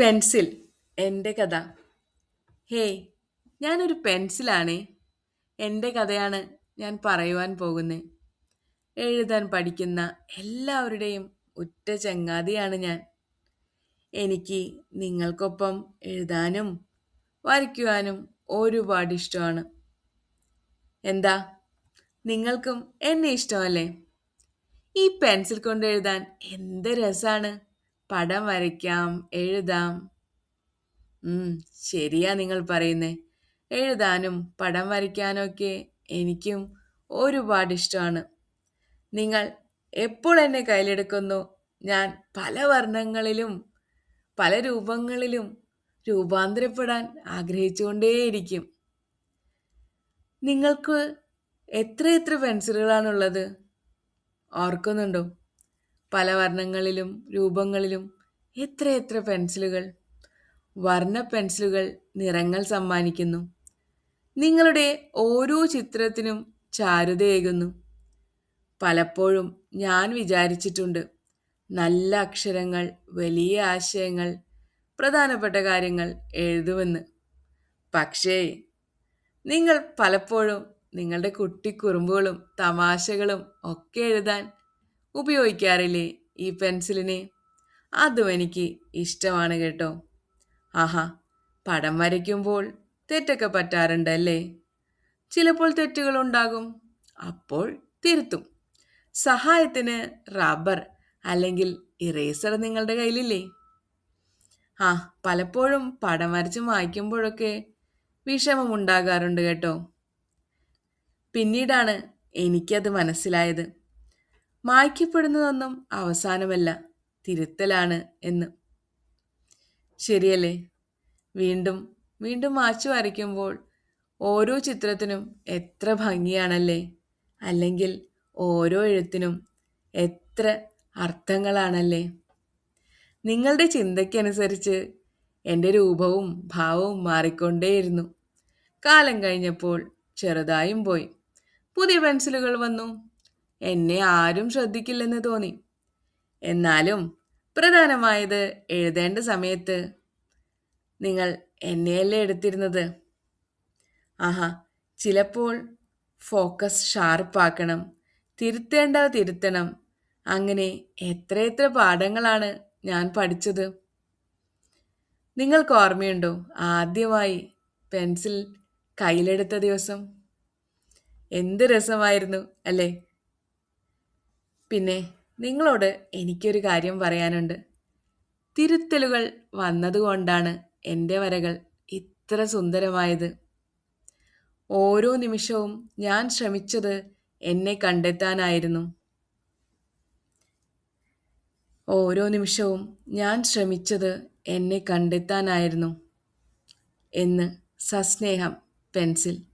Pencil. എന്റെ കഥ. Hey ഞാനൊരു പെൻസിലാണ്. എന്റെ കഥയാണ് ഞാൻ പറയുവാൻ പോകുന്നത് എഴുതാൻ പഠിക്കുന്ന എല്ലാവരുടെയും ഉറ്റ ചങ്ങാതിയാണ് ഞാൻ. എനിക്ക് നിങ്ങൾക്കൊപ്പം എഴുതാനും വരയ്ക്കുവാനും ഒരുപാട് ഇഷ്ടമാണ്. എന്താ? നിങ്ങൾക്കും എന്നെ ഇഷ്ടമല്ലേ? ഈ പെൻസിൽ കൊണ്ട് എഴുതാൻ എന്ത് രസമാണ് പടം വരയ്ക്കാം എഴുതാം. ശരിയാ നിങ്ങൾ പറയുന്നേ. എഴുതാനും പടം വരയ്ക്കാനൊക്കെ എനിക്കും ഒരുപാട് ഇഷ്ടമാണ്. നിങ്ങൾ എപ്പോൾ എന്നെ കയ്യിലെടുക്കുന്നു? ഞാൻ പല വർണങ്ങളിലും പല രൂപങ്ങളിലും രൂപാന്തരപ്പെടാൻ ആഗ്രഹിച്ചുകൊണ്ടേയിരിക്കും. നിങ്ങൾക്ക് എത്ര എത്ര പെൻസിലുകളാണുള്ളത്? ഓർക്കുന്നുണ്ടോ? പല വർണങ്ങളിലും രൂപങ്ങളിലും എത്രയെത്ര പെൻസിലുകൾ വർണ പെൻസിലുകൾ നിറങ്ങൾ സമ്മാനിക്കുന്നു. നിങ്ങളുടെ ഓരോ ചിത്രത്തിനും ചാരുതയേകുന്നു പലപ്പോഴും ഞാൻ വിചാരിച്ചിട്ടുണ്ട് നല്ല അക്ഷരങ്ങൾ വലിയ ആശയങ്ങൾ പ്രധാനപ്പെട്ട കാര്യങ്ങൾ എഴുതുമെന്ന്. പക്ഷേ നിങ്ങൾ പലപ്പോഴും നിങ്ങളുടെ കുട്ടിക്കുറുമ്പുകളും തമാശകളും ഒക്കെ എഴുതാൻ ഉപയോഗിക്കാറില്ലേ ഈ പെൻസിലിനെ? അതും എനിക്ക് ഇഷ്ടമാണ് കേട്ടോ. ആഹാ പടം വരയ്ക്കുമ്പോൾ തെറ്റൊക്കെ പറ്റാറുണ്ടല്ലേ? ചിലപ്പോൾ തെറ്റുകൾ ഉണ്ടാകും അപ്പോൾ തിരുത്തും. സഹായത്തിന് റബ്ബർ അല്ലെങ്കിൽ ഇറേസർ നിങ്ങളുടെ കയ്യിലില്ലേ? ആ പലപ്പോഴും പടം വരച്ച് മായ്ക്കുമ്പോഴൊക്കെ വിഷമമുണ്ടാകാറുണ്ട് കേട്ടോ. പിന്നീടാണ് എനിക്കത് മനസ്സിലായത്. മായ്ക്കപ്പെടുന്നതൊന്നും അവസാനമല്ല തിരുത്തലാണ് എന്ന്. ശരിയല്ലേ? വീണ്ടും വീണ്ടും മാച്ചു വരയ്ക്കുമ്പോൾ ഓരോ ചിത്രത്തിനും എത്ര ഭംഗിയാണല്ലേ? അല്ലെങ്കിൽ ഓരോ എഴുത്തിനും എത്ര അർത്ഥങ്ങളാണല്ലേ? നിങ്ങളുടെ ചിന്തയ്ക്കനുസരിച്ച് എന്റെ രൂപവും ഭാവവും മാറിക്കൊണ്ടേയിരുന്നു. കാലം കഴിഞ്ഞപ്പോൾ ചെറുതായും പോയി. പുതിയ പെൻസിലുകൾ വന്നു. എന്നെ ആരും ശ്രദ്ധിക്കില്ലെന്ന് തോന്നി. എന്നാലും പ്രധാനമായത് എഴുതേണ്ട സമയത്ത് നിങ്ങൾ എന്നെയല്ലേ എടുത്തിരുന്നത്? ആഹാ ചിലപ്പോൾ ഫോക്കസ് ഷാർപ്പാക്കണം തിരുത്തേണ്ടവ തിരുത്തണം അങ്ങനെ എത്രയെത്ര പാഠങ്ങളാണ് ഞാൻ പഠിച്ചത്. നിങ്ങൾക്ക് ഓർമ്മയുണ്ടോ ആദ്യമായി പെൻസിൽ കയ്യിലെടുത്ത ദിവസം? എന്ത് രസമായിരുന്നു അല്ലേ? പിന്നെ നിങ്ങളോട് എനിക്കൊരു കാര്യം പറയാനുണ്ട്. തിരുത്തലുകൾ വന്നതുകൊണ്ടാണ് എന്റെ വരകൾ ഇത്ര സുന്ദരമായത്. ഓരോ നിമിഷവും ഞാൻ ശ്രമിച്ചത് എന്നെ കണ്ടെത്താനായിരുന്നു. ഓരോ നിമിഷവും ഞാൻ ശ്രമിച്ചത് എന്നെ കണ്ടെത്താനായിരുന്നു. എന്ന് സസ്നേഹം പെൻസിൽ.